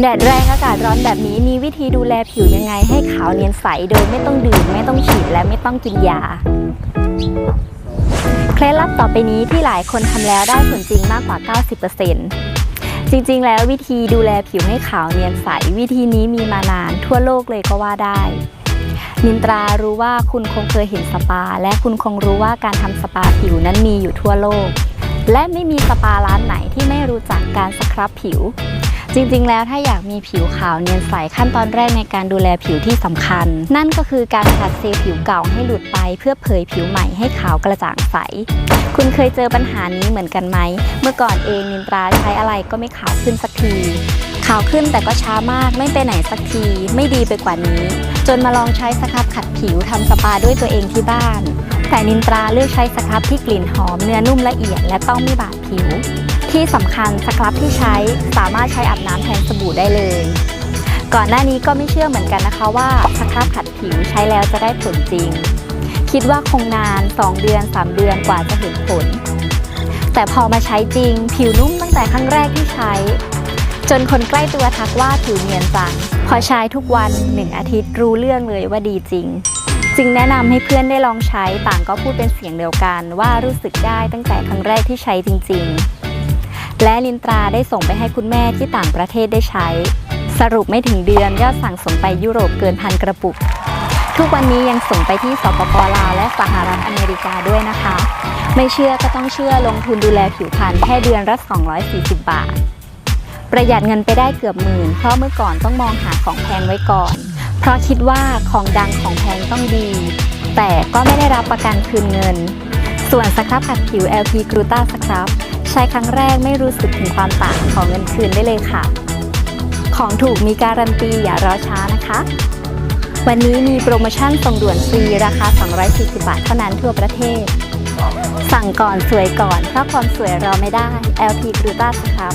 แดดแรงอากาศร้อนแบบนี้มีวิธีดูแลผิวยังไงให้ขาวเนียนใสโดยไม่ต้องดื่มไม่ต้องฉีดและไม่ต้องกินยาเคล็ดลับต่อไปนี้ที่หลายคนทำแล้วได้ผลจริงมากกว่า 90%จริงๆ แล้ววิธีดูแลผิวให้ขาวเนียนใส วิธีนี้มีมานานทั่วโลกเลยก็ว่าได้ นินตรารู้ว่าคุณคงเคยเห็นสปา และคุณคงรู้ว่าการทำสปาผิวนั้นมีอยู่ทั่วโลก และไม่มีสปาร้านไหนที่ไม่รู้จักการสครับผิว จริงๆ แล้วถ้าอยากมีผิวขาวเนียนใสขั้นตอนแรกในการดูแลผิวที่สำคัญ นั่นก็คือการขัดเซลล์ผิวเก่าให้หลุดไปเพื่อเผยผิวใหม่ให้ขาวกระจ่างใส คุณเคยเจอปัญหานี้เหมือนกันไหม เมื่อก่อนเองนินตราใช้อะไรก็ไม่ขาวขึ้นสักทีขาวขึ้นแต่ก็ช้ามากไม่ไปไหนสักทีไม่ดีไปกว่านี้ จนมาลองใช้สครับขัดผิวทำสปาด้วยตัวเองที่บ้าน แต่นินตราเลือกใช้สครับที่กลิ่นหอมเนื้อนุ่มละเอียดและต้องไม่บาดผิว ที่สำคัญสครับที่ใช้สามารถใช้อาบน้ำแทนสบู่ได้เลย ก่อนหน้านี้ก็ไม่เชื่อเหมือนกันนะคะว่าสครับขัดผิวใช้แล้วจะได้ผลจริง คิดว่าคงนาน 2 เดือน 3 เดือนกว่าจะเห็นผล แต่พอมาใช้จริง ผิวนุ่มตั้งแต่ครั้งแรกที่ใช้ จนคนใกล้ตัวทักว่าผิวเนียนจังพอใช้ทุกวัน 1 อาทิตย์รู้เรื่องเลยว่าดีจริงจึงแนะนำให้เพื่อนได้ลองใช้ต่างก็พูดเป็นเสียงเดียวกันว่ารู้สึกได้ตั้งแต่ครั้งแรกที่ใช้จริง ๆ และลินตราได้ส่งไปให้คุณแม่ที่ต่างประเทศได้ใช้ สรุปไม่ถึงเดือนยอดสั่งส่งไปยุโรปเกินพันกระปุก ทุกวันนี้ยังส่งไปที่สปปลาวและสหรัฐอเมริกาด้วยนะคะ ไม่เชื่อก็ต้องเชื่อลงทุนดูแลผิวพรรณแค่เดือนละ240 บาท ประหยัดเงินไปได้เกือบหมื่น เพราะเมื่อก่อนต้องมองหาของแพงไว้ก่อน เพราะคิดว่าของดังของแพงต้องดี แต่ก็ไม่ได้รับประกันคืนเงิน ส่วนสครับขัดผิว LP g l u t a สครับ ช้ครั้งแรกไม่รู้สึกถึงความต่างของเงินคืนได้เลยค่ะ ของถูกมีการันตีอย่ารอช้านะคะ วันนี้มีโปรโมชั่นส่งด่วนฟรีราคา 240 บาทเท่านั้นทั่วประเทศ สั่งก่อนสวยก่อนเพราะความสวยรอไม่ได้ LP g l u t a สครับ